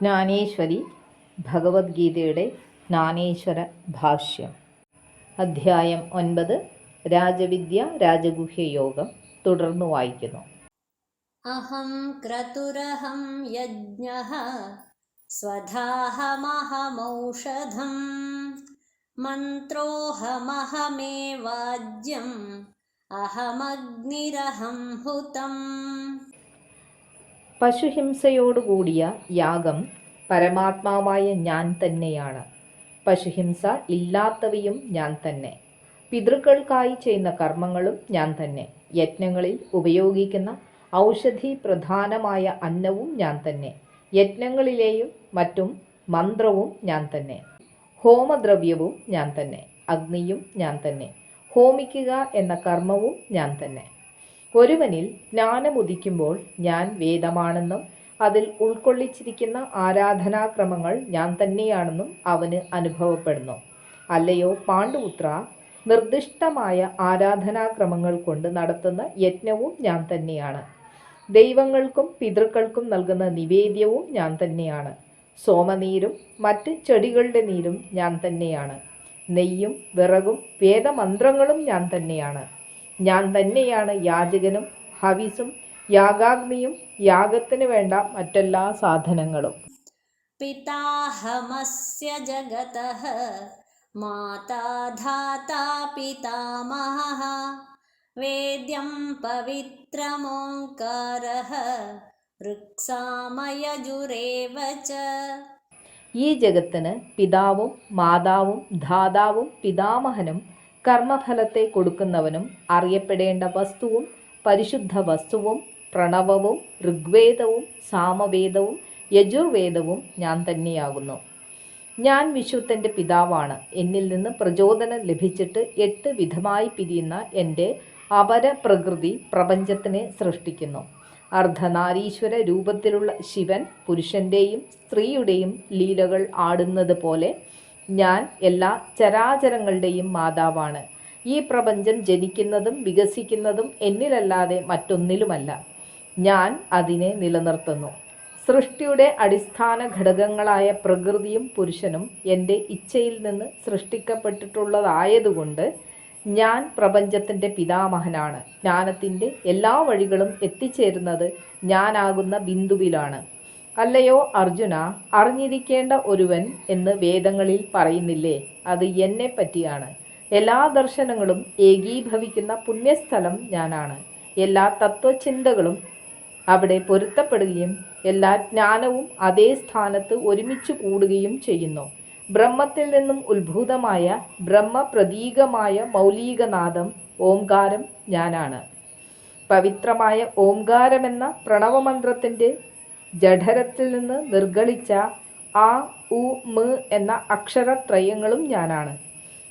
ജ്ഞാനേശ്വരി ഭഗവത്ഗീതയുടെ ജ്ഞാനേശ്വര ഭാഷ്യം. അധ്യായം ഒൻപത് രാജവിദ്യ രാജഗുഹ്യ തുടർന്ന് വായിക്കുന്നു. അഹം ക്രതുരഹം യജ്ഞ സ്വധാഹമഹമൗഷധം മന്ത്രോഹമഹമേവാജ്യം അഹമഗ്നിരഹം ഹുതം. പശുഹിംസയോടുകൂടിയ യാഗം പരമാത്മാവായ ഞാൻ തന്നെയാണ്. പശുഹിംസ ഇല്ലാത്തവയും ഞാൻ തന്നെ. പിതൃക്കൾക്കായി ചെയ്യുന്ന കർമ്മങ്ങളും ഞാൻ തന്നെ. യജ്ഞങ്ങളിൽ ഉപയോഗിക്കുന്ന ഔഷധി പ്രധാനമായ അന്നവും ഞാൻ തന്നെ. യജ്ഞങ്ങളിലെയും മറ്റും മന്ത്രവും ഞാൻ തന്നെ. ഹോമദ്രവ്യവും ഞാൻ തന്നെ. അഗ്നിയും ഞാൻ തന്നെ. ഹോമിക്കുക എന്ന കർമ്മവും ഞാൻ തന്നെ. ഒരുവനിൽ ജ്ഞാനമുദിക്കുമ്പോൾ ഞാൻ വേദമാണെന്നും അതിൽ ഉൾക്കൊള്ളിച്ചിരിക്കുന്ന ആരാധനാക്രമങ്ങൾ ഞാൻ തന്നെയാണെന്നും അവന് അനുഭവപ്പെടുന്നു. അല്ലയോ പാണ്ഡുപുത്ര നിർദ്ദിഷ്ടമായ ആരാധനാക്രമങ്ങൾ കൊണ്ട് നടത്തുന്ന യജ്ഞവും ഞാൻ തന്നെയാണ്. ദൈവങ്ങൾക്കും പിതൃക്കൾക്കും നൽകുന്ന നിവേദ്യവും ഞാൻ തന്നെയാണ്. സോമനീരും മറ്റ് ചെടികളുടെ നീരും ഞാൻ തന്നെയാണ്. നെയ്യും വിറകും വേദമന്ത്രങ്ങളും ഞാൻ തന്നെയാണ്. ഞാൻ തന്നെയാണ് യാചകനും ഹവിസും യാഗാഗ്നിയും യാഗത്തിന് വേണ്ട മറ്റെല്ലാ സാധനങ്ങളും. പിതാഹമസ്യ ജഗത മാതാധാതാ പിതാമഹ വേദ്യം പവിത്രമോങ്കാര ഈ ജഗത്തിന് പിതാവും മാതാവും ധാതാവും പിതാമഹനും കർമ്മഫലത്തെ കൊടുക്കുന്നവനും അറിയപ്പെടേണ്ട വസ്തുവും പരിശുദ്ധ വസ്തുവും പ്രണവവും ഋഗ്വേദവും സാമവേദവും യജുർവേദവും ഞാൻ തന്നെയാകുന്നു. ഞാൻ വിശുദ്ധന്റെ പിതാവാണ്. എന്നിൽ നിന്ന് പ്രചോദനം ലഭിച്ചിട്ട് എട്ട് വിധമായി പിരിയുന്ന എന്റെ അപരപ്രകൃതി പ്രപഞ്ചത്തിനെ സൃഷ്ടിക്കുന്നു. അർദ്ധനാരീശ്വര രൂപത്തിലുള്ള ശിവൻ പുരുഷന്റെയും സ്ത്രീയുടെയും ലീലകൾ ആടുന്നത് പോലെ ഞാൻ എല്ലാ ചരാചരങ്ങളുടെയും മാതാവാണ്. ഈ പ്രപഞ്ചം ജനിക്കുന്നതും വികസിക്കുന്നതും എന്നിലല്ലാതെ മറ്റൊന്നിലുമല്ല. ഞാൻ അതിനെ നിലനിർത്തുന്നു. സൃഷ്ടിയുടെ അടിസ്ഥാന ഘടകങ്ങളായ പ്രകൃതിയും പുരുഷനും എന്റെ ഇച്ഛയിൽ നിന്ന് സൃഷ്ടിക്കപ്പെട്ടിട്ടുള്ളതായതുകൊണ്ട് ഞാൻ പ്രപഞ്ചത്തിന്റെ പിതാമഹനാണ്. ജ്ഞാനത്തിന്റെ എല്ലാ വഴികളും എത്തിച്ചേരുന്നത് ഞാനാകുന്ന ബിന്ദുവിലാണ്. അല്ലയോ അർജുന അറിഞ്ഞിരിക്കേണ്ട ഒരുവൻ എന്ന് വേദങ്ങളിൽ പറയുന്നില്ലേ? അത് എന്നെ പറ്റിയാണ്. എല്ലാ ദർശനങ്ങളും ഏകീഭവിക്കുന്ന പുണ്യസ്ഥലം ഞാനാണ്. എല്ലാ തത്വചിന്തകളും അവിടെ പൊരുത്തപ്പെടുകയും എല്ലാ ജ്ഞാനവും അതേ സ്ഥാനത്ത് ഒരുമിച്ച് കൂടുകയും ചെയ്യുന്നു. ബ്രഹ്മത്തിൽ നിന്നും ഉത്ഭൂതമായ ബ്രഹ്മപ്രതീകമായ മൗലികനാദം ഓംകാരം ഞാനാണ്. പവിത്രമായ ഓംകാരമെന്ന പ്രണവമന്ത്രത്തിന്റെ ജഠരത്തിൽ നിന്ന് നിർഗളിച്ച ആ ഉ മ എന്ന അക്ഷരത്രയങ്ങളും ഞാനാണ്.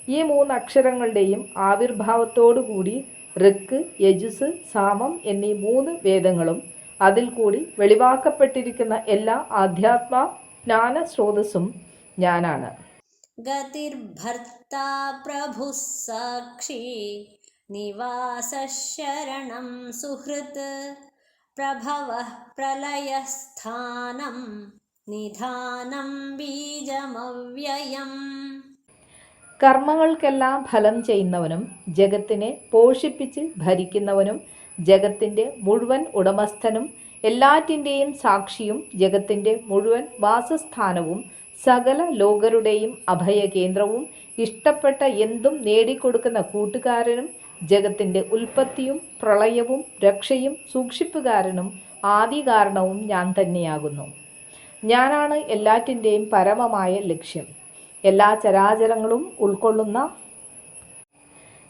ഈ മൂന്ന് അക്ഷരങ്ങളുടെയും ആവിർഭാവത്തോടുകൂടി ഋക്ക് യജുസ് സാമം എന്നീ മൂന്ന് വേദങ്ങളും അതിൽ കൂടി വെളിവാക്കപ്പെട്ടിരിക്കുന്ന എല്ലാ ആധ്യാത്മ ജ്ഞാന സ്രോതസ്സും ഞാനാണ്. ഗതിർഭർത്താ പ്രഭു സാക്ഷി നിവാസ ശരണം സുഹൃത്ത് प्रभवः प्रलयस्थानं निधानं बीजमव्ययम् കർമ്മങ്ങൾക്കെല്ലാം ഫലം ചെയ്യുന്നവനും ജഗത്തിനെ പോഷിപ്പിച്ച് ഭരിക്കുന്നവനും ജഗത്തിൻ്റെ മുഴുവൻ ഉടമസ്ഥനും എല്ലാറ്റിൻ്റെയും സാക്ഷിയും ജഗത്തിൻ്റെ മുഴുവൻ വാസസ്ഥാനവും സകല ലോകരുടെയും അഭയകേന്ദ്രവും ഇഷ്ടപ്പെട്ട എന്തും നേടിക്കൊടുക്കുന്ന കൂട്ടുകാരനും ജഗത്തിന്റെ ഉൽപ്പത്തിയും പ്രളയവും രക്ഷയും സൂക്ഷിപ്പുകാരനും ആദികാരണവും ഞാൻ തന്നെയാകുന്നു. ഞാനാണ് എല്ലാറ്റിന്റെയും പരമമായ ലക്ഷ്യം. എല്ലാ ചരാചരങ്ങളും ഉൾക്കൊള്ളുന്ന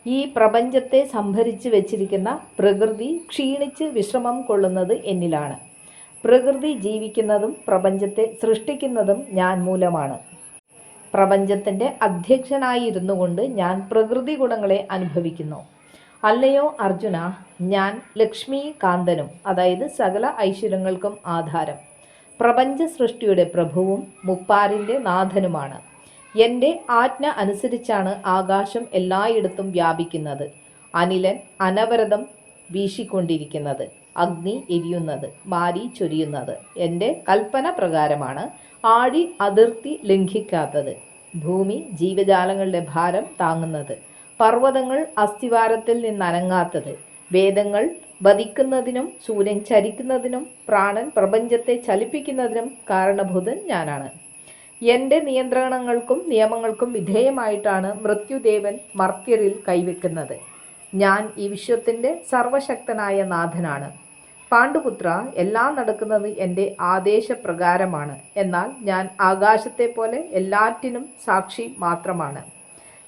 ഈ പ്രപഞ്ചത്തെ സംഭരിച്ചു വച്ചിരിക്കുന്ന പ്രകൃതി ക്ഷീണിച്ച് വിശ്രമം കൊള്ളുന്നത് എന്നിലാണ്. പ്രകൃതി ജീവിക്കുന്നതും പ്രപഞ്ചത്തെ സൃഷ്ടിക്കുന്നതും ഞാൻ മൂലമാണ്. പ്രപഞ്ചത്തിന്റെ അധ്യക്ഷനായിരുന്നു കൊണ്ട് ഞാൻ പ്രകൃതി ഗുണങ്ങളെ അനുഭവിക്കുന്നു. അല്ലയോ അർജുന ഞാൻ ലക്ഷ്മി കാന്തനും അതായത് സകല ഐശ്വര്യങ്ങൾക്കും ആധാരം. പ്രപഞ്ച സൃഷ്ടിയുടെ പ്രഭുവും മുപ്പാരിന്റെ നാഥനുമാണ്. എന്റെ ആജ്ഞ അനുസരിച്ചാണ് ആകാശം എല്ലായിടത്തും വ്യാപിക്കുന്നത്. അനിലൻ അനവരതം വീശിക്കൊണ്ടിരിക്കുന്നത്. അഗ്നി എരിയുന്നത്. മാരി ചൊരിയുന്നത്. എന്റെ കൽപ്പന പ്രകാരമാണ്. ആഴി അതിർത്തി ലംഘിക്കാത്തത്. ഭൂമി ജീവജാലങ്ങളുടെ ഭാരം താങ്ങുന്നത്. പർവതങ്ങൾ അസ്ഥിവാരത്തിൽ നിന്നനങ്ങാത്തത്. വേദങ്ങൾ വധിക്കുന്നതിനും സൂര്യൻ ചരിക്കുന്നതിനും പ്രാണൻ പ്രപഞ്ചത്തെ ചലിപ്പിക്കുന്നതിനും കാരണഭൂതൻ ഞാനാണ്. എന്റെ നിയന്ത്രണങ്ങൾക്കും നിയമങ്ങൾക്കും വിധേയമായിട്ടാണ് മൃത്യുദേവൻ മർത്യരിൽ കൈവെക്കുന്നത്. ഞാൻ ഈ വിശ്വത്തിന്റെ സർവശക്തനായ നാഥനാണ്. പാണ്ഡുപുത്ര എല്ലാം നടക്കുന്നത് എന്റെ ആദേശപ്രകാരമാണ്. എന്നാൽ ഞാൻ ആകാശത്തെ പോലെ എല്ലാറ്റിനും സാക്ഷി മാത്രമാണ്.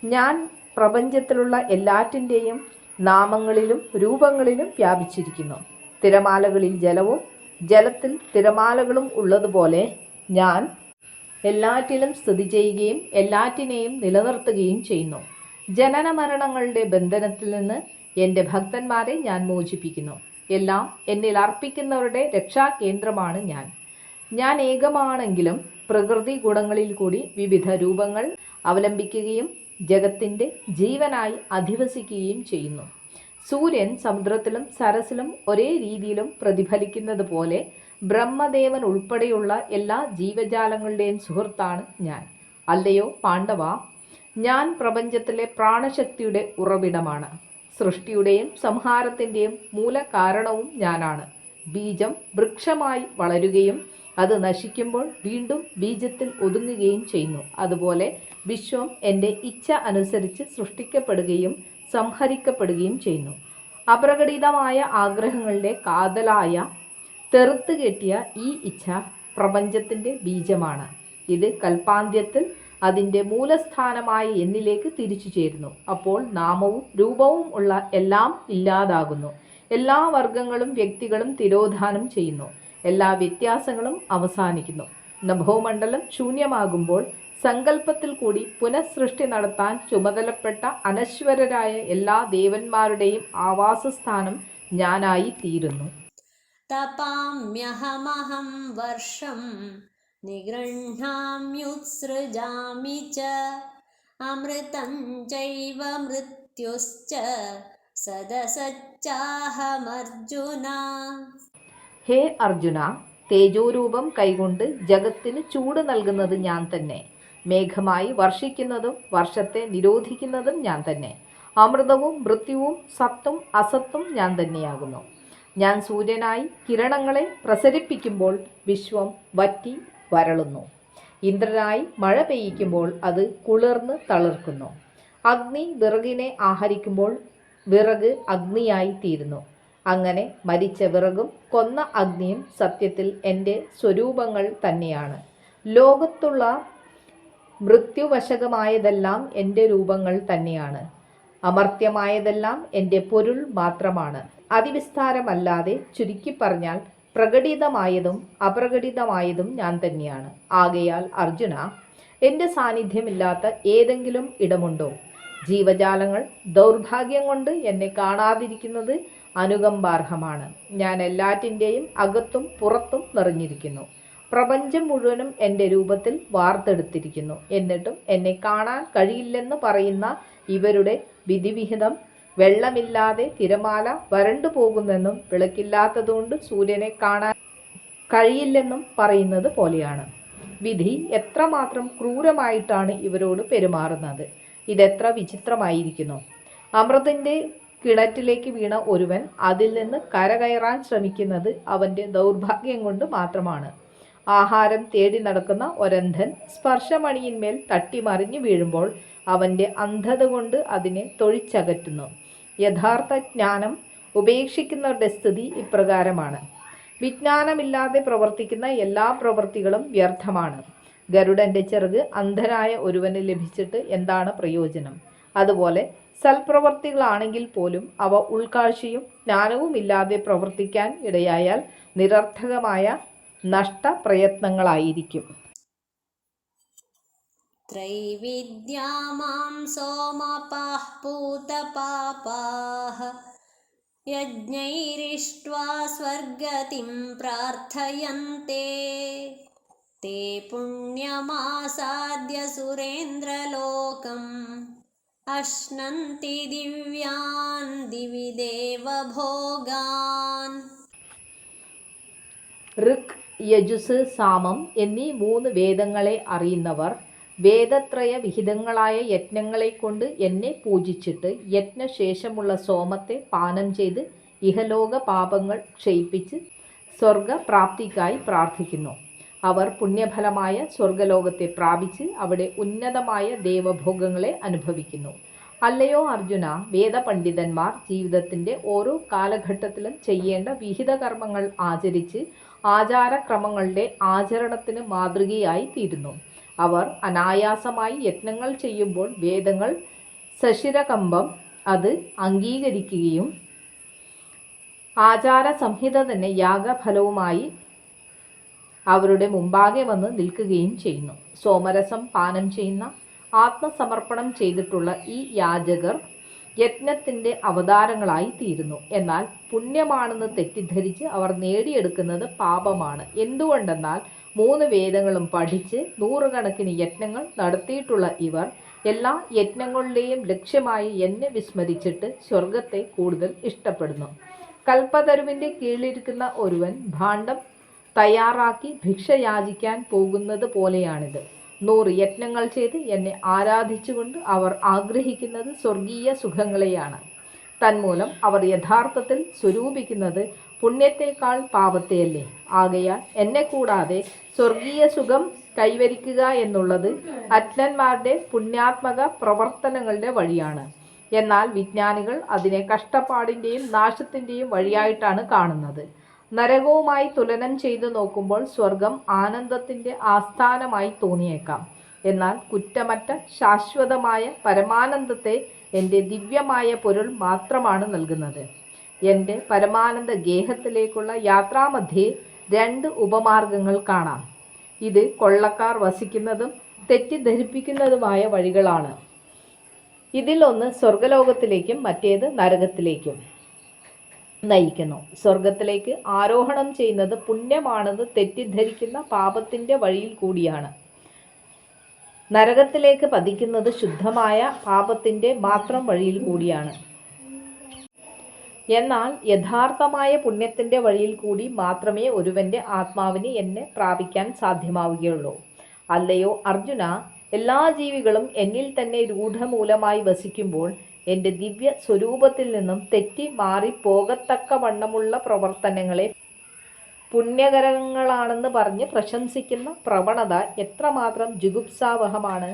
ഞാൻ പ്രപഞ്ചത്തിലുള്ള എല്ലാറ്റിന്റെയും നാമങ്ങളിലും രൂപങ്ങളിലും വ്യാപിച്ചിരിക്കുന്നു. തിരമാലകളിൽ ജലവും ജലത്തിൽ തിരമാലകളും ഉള്ളതുപോലെ ഞാൻ എല്ലാറ്റിലും സ്ഥിതി ചെയ്യുകയും എല്ലാറ്റിനെയും നിലനിർത്തുകയും ചെയ്യുന്നു. ജനന മരണങ്ങളുടെ ബന്ധനത്തിൽ നിന്ന് എന്റെ ഭക്തന്മാരെ ഞാൻ മോചിപ്പിക്കുന്നു. എല്ലാം എന്നിൽ അർപ്പിക്കുന്നവരുടെ രക്ഷാകേന്ദ്രമാണ് ഞാൻ. ഞാൻ ഏകമാണെങ്കിലും പ്രകൃതി ഗുണങ്ങളിൽ കൂടി വിവിധ രൂപങ്ങൾ അവലംബിക്കുകയും ജഗത്തിന്റെ ജീവനായി അധിവസിക്കുകയും ചെയ്യുന്നു. സൂര്യൻ സമുദ്രത്തിലും സരസിലും ഒരേ രീതിയിലും പ്രതിഫലിക്കുന്നത് പോലെ ബ്രഹ്മദേവൻ ഉൾപ്പെടെയുള്ള എല്ലാ ജീവജാലങ്ങളുടെയും സുഹൃത്താണ് ഞാൻ. അല്ലയോ പാണ്ഡവ ഞാൻ പ്രപഞ്ചത്തിലെ പ്രാണശക്തിയുടെ ഉറവിടമാണ്. സൃഷ്ടിയുടെയും സംഹാരത്തിന്റെയും മൂലകാരണവും ഞാനാണ്. ബീജം വൃക്ഷമായി വളരുകയും അത് നശിക്കുമ്പോൾ വീണ്ടും ബീജത്തിൽ ഒതുങ്ങുകയും ചെയ്യുന്നു. അതുപോലെ വിശ്വം എന്റെ ഇച്ഛ അനുസരിച്ച് സൃഷ്ടിക്കപ്പെടുകയും സംഹരിക്കപ്പെടുകയും ചെയ്യുന്നു. അപ്രകടിതമായ ആഗ്രഹങ്ങളുടെ കാതലായ തെറുത്ത് കെട്ടിയ ഈ ഇച്ഛ പ്രപഞ്ചത്തിന്റെ ബീജമാണ്. ഇത് കൽപ്പാന്ത്യത്തിൽ അതിന്റെ മൂലസ്ഥാനമായ എന്നിലേക്ക് തിരിച്ചു ചേരുന്നു. അപ്പോൾ നാമവും രൂപവും ഉള്ള എല്ലാം ഇല്ലാതാകുന്നു. എല്ലാ വർഗങ്ങളും വ്യക്തികളും തിരോധാനം ചെയ്യുന്നു. എല്ലാ വ്യത്യാസങ്ങളും അവസാനിക്കുന്നു. നഭോമണ്ഡലം ശൂന്യമാകുമ്പോൾ സങ്കല്പത്തിൽ കൂടി പുനഃസൃഷ്ടി നടത്താൻ ചുമതലപ്പെട്ട അനശ്വരരായ എല്ലാ ദേവന്മാരുടെയും ആവാസസ്ഥാനം ഞാനായി തീരുന്നു. തപാമ്യഹമഹം വർഷം നിഗൃഹാമ്യുത്സൃജാമി ച അമൃതം ചൈവ മൃത്യുശ്ച സദസച്ചാഹമർജുന. ഹേ അർജുന തേജോരൂപം കൈകൊണ്ട് ജഗത്തിന് ചൂട് നൽകുന്നത് ഞാൻ തന്നെ. മേഘമായി വർഷിക്കുന്നതും വർഷത്തെ നിരോധിക്കുന്നതും ഞാൻ തന്നെ. അമൃതവും മൃത്യുവും സത്തും അസത്തും ഞാൻ തന്നെയാകുന്നു. ഞാൻ സൂര്യനായി കിരണങ്ങളെ പ്രസരിപ്പിക്കുമ്പോൾ വിശ്വം വറ്റി വരളുന്നു. ഇന്ദ്രനായി മഴ പെയ്യിക്കുമ്പോൾ അത് കുളിർന്ന് തളിർക്കുന്നു. അഗ്നി വിറകിനെ ആഹരിക്കുമ്പോൾ വിറക് അഗ്നിയായി തീരുന്നു. അങ്ങനെ മരിച്ച വിറകും കൊന്ന അഗ്നിയും സത്യത്തിൽ എന്റെ സ്വരൂപങ്ങൾ തന്നെയാണ്. ലോകത്തുള്ള മൃത്യുവശകമായതെല്ലാം എന്റെ രൂപങ്ങൾ തന്നെയാണ്. അമർത്യമായതെല്ലാം എന്റെ പൊരുൾ മാത്രമാണ്. അതിവിസ്താരമല്ലാതെ ചുരുക്കി പറഞ്ഞാൽ പ്രകടിതമായതും അപ്രകടിതമായതും ഞാൻ തന്നെയാണ്. ആകയാൽ അർജുന എന്റെ സാന്നിധ്യമില്ലാത്ത ഏതെങ്കിലും ഇടമുണ്ടോ? ജീവജാലങ്ങൾ ദൗർഭാഗ്യം കൊണ്ട് എന്നെ കാണാതിരിക്കുന്നത് അനുകമ്പാർഹമാണ്. ഞാൻ എല്ലാറ്റിന്റെയും അകത്തും പുറത്തും നിറഞ്ഞിരിക്കുന്നു. പ്രപഞ്ചം മുഴുവനും എന്റെ രൂപത്തിൽ വാർത്തെടുത്തിരിക്കുന്നു. എന്നിട്ടും എന്നെ കാണാൻ കഴിയില്ലെന്ന് പറയുന്ന ഇവരുടെ വിധിവിഹിതം വെള്ളമില്ലാതെ തിരമാല വരണ്ടു പോകുന്നെന്നും വിളക്കില്ലാത്തതുകൊണ്ട് സൂര്യനെ കാണാൻ കഴിയില്ലെന്നും പറയുന്നത് പോലെയാണ്. വിധി എത്രമാത്രം ക്രൂരമായിട്ടാണ് ഇവരോട് പെരുമാറുന്നത്. ഇതെത്ര വിചിത്രമായിരിക്കുന്നു. അമൃതിന്റെ കിണറ്റിലേക്ക് വീണ ഒരുവൻ അതിൽ നിന്ന് കരകയറാൻ ശ്രമിക്കുന്നത് അവന്റെ ദൗർഭാഗ്യം കൊണ്ട് മാത്രമാണ്. ആഹാരം തേടി നടക്കുന്ന ഒരന്ധൻ സ്പർശമണിയിന്മേൽ തട്ടിമറിഞ്ഞു വീഴുമ്പോൾ അവന്റെ അന്ധത കൊണ്ട് അതിനെ തൊഴിച്ചകറ്റുന്നു. യഥാർത്ഥ ജ്ഞാനം ഉപേക്ഷിക്കുന്നവരുടെ സ്ഥിതി ഇപ്രകാരമാണ്. വിജ്ഞാനമില്ലാതെ പ്രവർത്തിക്കുന്ന എല്ലാ പ്രവൃത്തികളും വ്യർത്ഥമാണ്. ഗരുഡന്റെ ചെറുക് അന്ധനായ ഒരുവന് ലഭിച്ചിട്ട് എന്താണ് പ്രയോജനം? അതുപോലെ സൽപ്രവർത്തികളാണെങ്കിൽ പോലും അവ ഉൾക്കാഴ്ചയും ജ്ഞാനവും ഇല്ലാതെ പ്രവർത്തിക്കാൻ ഇടയായാൽ നിരർത്ഥകമായ നഷ്ടപ്രയത്നങ്ങളായിരിക്കും. ത്രൈവിദ്യാമാം സോമപാഃ പൂതപാപാഃ യജ്ഞൈരിഷ്ട്വാ സ്വർഗതിം പ്രാർത്ഥയന്തെ. തേ പുണ്യമാസാദ്യ സുരേന്ദ്രലോകം അശ്നന്തി ദിവ്യാൻ ദിവിദേവഭോഗാൻ ഋക് യജുസ് സാമം എന്നീ മൂന്ന് വേദങ്ങളെ അറിയുന്നവർ വേദത്രയ വിഹിതങ്ങളായ യജ്ഞങ്ങളെ കൊണ്ട് എന്നെ പൂജിച്ചിട്ട് യജ്ഞശേഷമുള്ള സോമത്തെ പാനം ചെയ്ത് ഇഹലോക പാപങ്ങൾ ക്ഷയിപ്പിച്ച് സ്വർഗപ്രാപ്തിക്കായി പ്രാർത്ഥിക്കുന്നു. അവർ പുണ്യഫലമായ സ്വർഗലോകത്തെ പ്രാപിച്ച് അവിടെ ഉന്നതമായ ദേവഭോഗങ്ങളെ അനുഭവിക്കുന്നു. അല്ലയോ അർജുന വേദപണ്ഡിതന്മാർ ജീവിതത്തിന്റെ ഓരോ കാലഘട്ടത്തിലും ചെയ്യേണ്ട വിഹിത കർമ്മങ്ങൾ ആചരിച്ച് ആചാരക്രമങ്ങളുടെ ആചരണത്തിന് മാതൃകയായി തീരുന്നു. അവർ അനായാസമായി യത്നങ്ങൾ ചെയ്യുമ്പോൾ വേദങ്ങൾ സശിരകമ്പം അത് അംഗീകരിക്കുകയും ആചാര സംഹിത തന്നെ യാഗഫലവുമായി അവരുടെ മുമ്പാകെ വന്ന് നിൽക്കുകയും ചെയ്യുന്നു. സോമരസം പാനം ചെയ്യുന്ന ആത്മസമർപ്പണം ചെയ്തിട്ടുള്ള ഈ യാചകർ യജ്ഞത്തിന്റെ അവതാരങ്ങളായി തീരുന്നു. എന്നാൽ പുണ്യമാണെന്ന് തെറ്റിദ്ധരിച്ച് അവർ നേടിയെടുക്കുന്നത് പാപമാണ്. എന്തുകൊണ്ടെന്നാൽ മൂന്ന് വേദങ്ങളും പഠിച്ച് നൂറുകണക്കിന് യജ്ഞങ്ങൾ നടത്തിയിട്ടുള്ള ഇവർ എല്ലാ യജ്ഞങ്ങളുടെയും ലക്ഷ്യമായി എന്നെ വിസ്മരിച്ചിട്ട് സ്വർഗത്തെ കൂടുതൽ ഇഷ്ടപ്പെടുന്നു. കൽപ്പതരുവിന്റെ കീഴിലിരിക്കുന്ന ഒരുവൻ ഭാണ്ഡം തയ്യാറാക്കി ഭിക്ഷയാചിക്കാൻ പോകുന്നത് പോലെയാണിത്. നൂറ് യത്നങ്ങൾ ചെയ്ത് എന്നെ ആരാധിച്ചുകൊണ്ട് അവർ ആഗ്രഹിക്കുന്നത് സ്വർഗീയ സുഖങ്ങളെയാണ്. തന്മൂലം അവർ യഥാർത്ഥത്തിൽ സ്വരൂപിക്കുന്നത് പുണ്യത്തെക്കാൾ പാപത്തെയല്ലേ? ആകയാൽ എന്നെ കൂടാതെ സ്വർഗീയ സുഖം കൈവരിക്കുക എന്നുള്ളത് അജ്ഞന്മാരുടെ പുണ്യാത്മക പ്രവർത്തനങ്ങളുടെ വഴിയാണ്. എന്നാൽ വിജ്ഞാനികൾ അതിനെ കഷ്ടപ്പാടിന്റെയും നാശത്തിന്റെയും വഴിയായിട്ടാണ് കാണുന്നത്. നരകവുമായി തുലനം ചെയ്തു നോക്കുമ്പോൾ സ്വർഗം ആനന്ദത്തിന്റെ ആസ്ഥാനമായി തോന്നിയേക്കാം. എന്നാൽ കുറ്റമറ്റ ശാശ്വതമായ പരമാനന്ദത്തെ എന്റെ ദിവ്യമായ പൊരുൾ മാത്രമാണ് നൽകുന്നത്. എന്റെ പരമാനന്ദ ഗേഹത്തിലേക്കുള്ള യാത്രാമധ്യേ രണ്ട് ഉപമാർഗങ്ങൾ കാണാം. ഇത് കൊള്ളക്കാർ വസിക്കുന്നതും തെറ്റിദ്ധരിപ്പിക്കുന്നതുമായ വഴികളാണ്. ഇതിലൊന്ന് സ്വർഗലോകത്തിലേക്കും മറ്റേത് നരകത്തിലേക്കും. നയിക്കുന്നു. സ്വർഗത്തിലേക്ക് ആരോഹണം ചെയ്യുന്നത് പുണ്യമാണെന്ന് തെറ്റിദ്ധരിക്കുന്ന പാപത്തിന്റെ വഴിയിൽ കൂടിയാണ്. നരകത്തിലേക്ക് പതിക്കുന്നത് ശുദ്ധമായ പാപത്തിന്റെ മാത്രം വഴിയിൽ കൂടിയാണ്. എന്നാൽ യഥാർത്ഥമായ പുണ്യത്തിന്റെ വഴിയിൽ കൂടി മാത്രമേ ഒരുവന്റെ ആത്മാവിന് എന്നെ പ്രാപിക്കാൻ സാധ്യമാവുകയുള്ളൂ. അല്ലയോ അർജുന എല്ലാ ജീവികളും എന്നിൽ തന്നെ രൂഢമൂലമായി വസിക്കുമ്പോൾ എന്റെ ദിവ്യ സ്വരൂപത്തിൽ നിന്നും തെറ്റി മാറി പോകത്തക്ക വണ്ണമുള്ള പ്രവർത്തനങ്ങളെ പുണ്യകരങ്ങളാണെന്ന് പറഞ്ഞ് പ്രശംസിക്കുന്ന പ്രവണത എത്രമാത്രം ജുഗുപ്സാവഹമാണ്.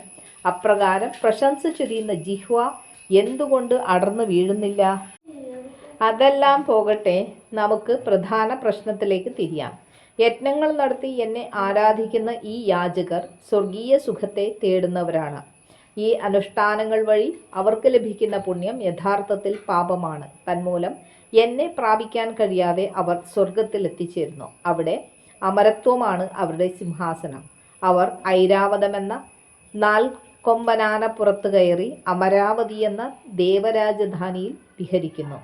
അപ്രകാരം പ്രശംസിച്ചിരിയുന്ന ചൊരിയുന്ന ജിഹ്വ എന്തുകൊണ്ട് അടർന്നു വീഴുന്നില്ല? അതെല്ലാം പോകട്ടെ നമുക്ക് പ്രധാന പ്രശ്നത്തിലേക്ക് തിരിയാം. യജ്ഞങ്ങൾ നടത്തി എന്നെ ആരാധിക്കുന്ന ഈ യാചകർ സ്വർഗീയ സുഖത്തെ തേടുന്നവരാണ്. ഈ അനുഷ്ഠാനങ്ങൾ വഴി അവർക്ക് ലഭിക്കുന്ന പുണ്യം യഥാർത്ഥത്തിൽ പാപമാണ്. തന്മൂലം എന്നെ പ്രാപിക്കാൻ കഴിയാതെ അവർ സ്വർഗത്തിൽ എത്തിച്ചേരുന്നു. അവിടെ അമരത്വമാണ് അവരുടെ സിംഹാസനം. അവർ ഐരാവതമെന്ന നാൽ കൊമ്പനാനപ്പുറത്ത് കയറി അമരാവതി എന്ന ദേവരാജധാനിയിൽ വിഹരിക്കുന്നു.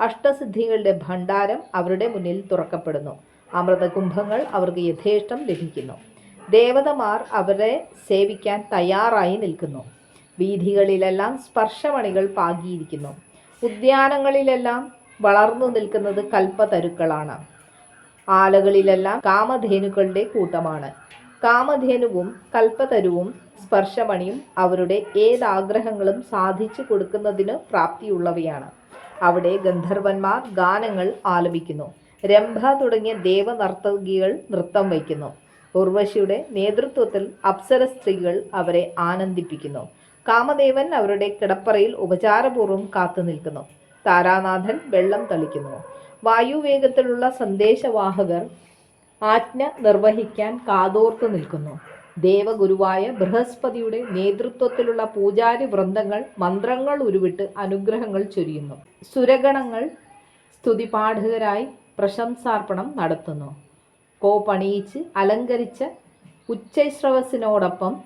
അഷ്ടസിദ്ധികളുടെ ഭണ്ഡാരം അവരുടെ മുന്നിൽ തുറക്കപ്പെടുന്നു. അമൃതകുംഭങ്ങൾ അവർക്ക് യഥേഷ്ടം ലഭിക്കുന്നു. ദേവതമാർ അവരെ സേവിക്കാൻ തയ്യാറായി നിൽക്കുന്നു. വീഥികളിലെല്ലാം സ്പർശമണികൾ പാകിയിരിക്കുന്നു. ഉദ്യാനങ്ങളിലെല്ലാം വളർന്നു നിൽക്കുന്നത് കൽപ്പതരുക്കളാണ്. ആലകളിലെല്ലാം കാമധേനുക്കളുടെ കൂട്ടമാണ്. കാമധേനുവും കൽപ്പതരുവും സ്പർശമണിയും അവരുടെ ഏതാഗ്രഹങ്ങളും സാധിച്ചു കൊടുക്കുന്നതിന് പ്രാപ്തിയുള്ളവയാണ്. അവിടെ ഗന്ധർവന്മാർ ഗാനങ്ങൾ ആലപിക്കുന്നു. രംഭ തുടങ്ങിയ ദേവനർത്തകികൾ നൃത്തം വയ്ക്കുന്നു. ഉർവശിയുടെ നേതൃത്വത്തിൽ അപ്സര സ്ത്രീകൾ അവരെ ആനന്ദിപ്പിക്കുന്നു. കാമദേവൻ അവരുടെ കിടപ്പറയിൽ ഉപചാരപൂർവം കാത്തു നിൽക്കുന്നു. താരാനാഥൻ വെള്ളം തളിക്കുന്നു. വായുവേഗത്തിലുള്ള സന്ദേശവാഹകർ ആജ്ഞ നിർവഹിക്കാൻ കാതോർത്തു നിൽക്കുന്നു. ദേവഗുരുവായ ബൃഹസ്പതിയുടെ നേതൃത്വത്തിലുള്ള പൂജാരി വൃന്ദങ്ങൾ മന്ത്രങ്ങൾ ഉരുവിട്ട് അനുഗ്രഹങ്ങൾ ചൊരിയുന്നു. സുരഗണങ്ങൾ സ്തുതിപാഠകരായി പ്രശംസാർപ്പണം നടത്തുന്നു. കോപ്പണിയിച്ച് അലങ്കരിച്ച ഉച്ചൈശ്രവസിനോടൊപ്പം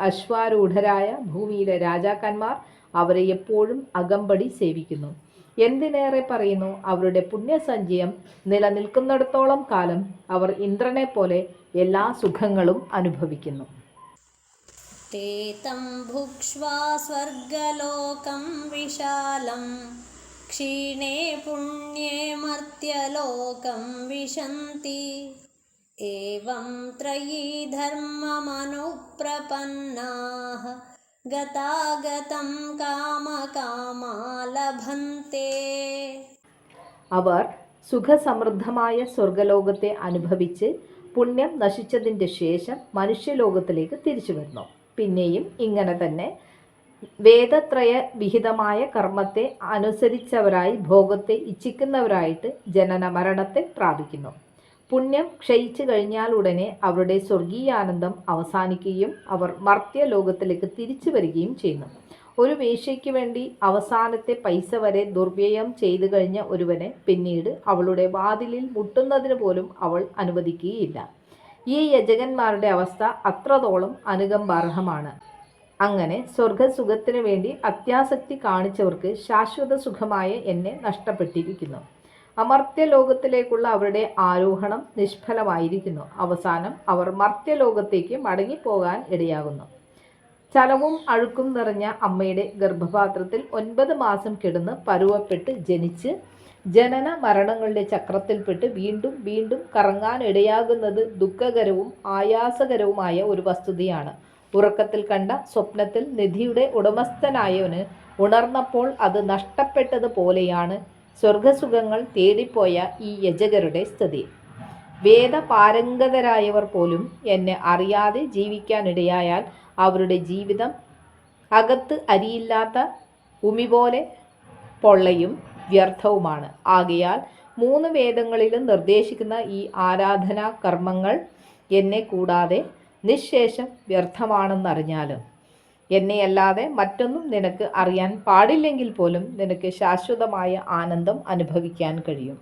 അശ്വാരൂഢരായ ഭൂമിയിലെ രാജാക്കന്മാർ അവരെ എപ്പോഴും അകമ്പടി സേവിക്കുന്നു. എന്തിനേറെ പറയുന്നു? അവരുടെ പുണ്യസഞ്ചയം നിലനിൽക്കുന്നിടത്തോളം കാലം അവർ ഇന്ദ്രനെ പോലെ എല്ലാ സുഖങ്ങളും അനുഭവിക്കുന്നു. തേതം സ്വർഗലോകം വിശാലം. ക്ഷീണേ പുണ്യേ മർത്യലോകം വിശന്തി. एवं त्रयी धर्ममनुप्रपन्नाः गतागतं कामकामा लभन्ते അവർ സുഖസമൃദ്ധമായ സ്വർഗലോകത്തെ അനുഭവിച്ച് പുണ്യം നശിച്ചതിൻ്റെ ശേഷം മനുഷ്യലോകത്തിലേക്ക് തിരിച്ചു വരുന്നു പിന്നെയും ഇങ്ങനെ തന്നെ വേദത്രയ വിഹിതമായ കർമ്മത്തെ അനുസരിച്ചവരായി ഭോഗത്തെ ഇച്ഛിക്കുന്നവരായിട്ട് ജനന മരണത്തെ പ്രാപിക്കുന്നു പുണ്യം ക്ഷയിച്ചു കഴിഞ്ഞാൽ ഉടനെ അവരുടെ സ്വർഗീയാനന്ദം അവസാനിക്കുകയും അവർ മർത്യലോകത്തിലേക്ക് തിരിച്ചു വരികയും ചെയ്യുന്നു. ഒരു വേശ്യയ്ക്ക് വേണ്ടി അവസാനത്തെ പൈസ വരെ ദുർവ്യയം ചെയ്തു കഴിഞ്ഞ ഒരുവനെ പിന്നീട് അവളുടെ വാതിലിൽ മുട്ടുന്നതിന് പോലും അവൾ അനുവദിക്കുകയില്ല. ഈ യജകന്മാരുടെ അവസ്ഥ അത്രത്തോളം അനുകമ്പാർഹമാണ്. അങ്ങനെ സ്വർഗസുഖത്തിനു വേണ്ടി അത്യാസക്തി കാണിച്ചവർക്ക് ശാശ്വത സുഖമായ എന്നെ നഷ്ടപ്പെട്ടിരിക്കുന്നു. അമർത്യലോകത്തിലേക്കുള്ള അവരുടെ ആരോഹണം നിഷ്ഫലമായിരിക്കുന്നു. അവസാനം അവർ മർത്യലോകത്തേക്ക് മടങ്ങിപ്പോകാൻ ഇടയാകുന്നു. ചലവും അഴുക്കും നിറഞ്ഞ അമ്മയുടെ ഗർഭപാത്രത്തിൽ ഒൻപത് മാസം കിടന്ന് പരുവപ്പെട്ട് ജനിച്ച് ജനന മരണങ്ങളുടെ ചക്രത്തിൽപ്പെട്ട് വീണ്ടും വീണ്ടും കറങ്ങാനിടയാകുന്നത് ദുഃഖകരവും ആയാസകരവുമായ ഒരു വസ്തുതയാണ്. ഉറക്കത്തിൽ കണ്ട സ്വപ്നത്തിൽ നിധിയുടെ ഉടമസ്ഥനായവന് ഉണർന്നപ്പോൾ അത് നഷ്ടപ്പെട്ടതുപോലെയാണ് സ്വർഗസുഖങ്ങൾ തേടിപ്പോയ ഈ യജകരുടെ സ്ഥിതി. വേദപാരംഗതരായവർ പോലും എന്നെ അറിയാതെ ജീവിക്കാനിടയായാൽ അവരുടെ ജീവിതം അകത്ത് അരിയില്ലാത്ത ഉമി പോലെ പൊള്ളയും വ്യർത്ഥവുമാണ്. ആകയാൽ മൂന്ന് വേദങ്ങളിലും നിർദ്ദേശിക്കുന്ന ഈ ആരാധനാ കർമ്മങ്ങൾ എന്നെ കൂടാതെ നിശേഷം വ്യർത്ഥമാണെന്നറിഞ്ഞാലും എന്നെയല്ലാതെ മറ്റൊന്നും നിനക്ക് അറിയാൻ പാടില്ലെങ്കിൽ പോലും നിനക്ക് ശാശ്വതമായ ആനന്ദം അനുഭവിക്കാൻ കഴിയും.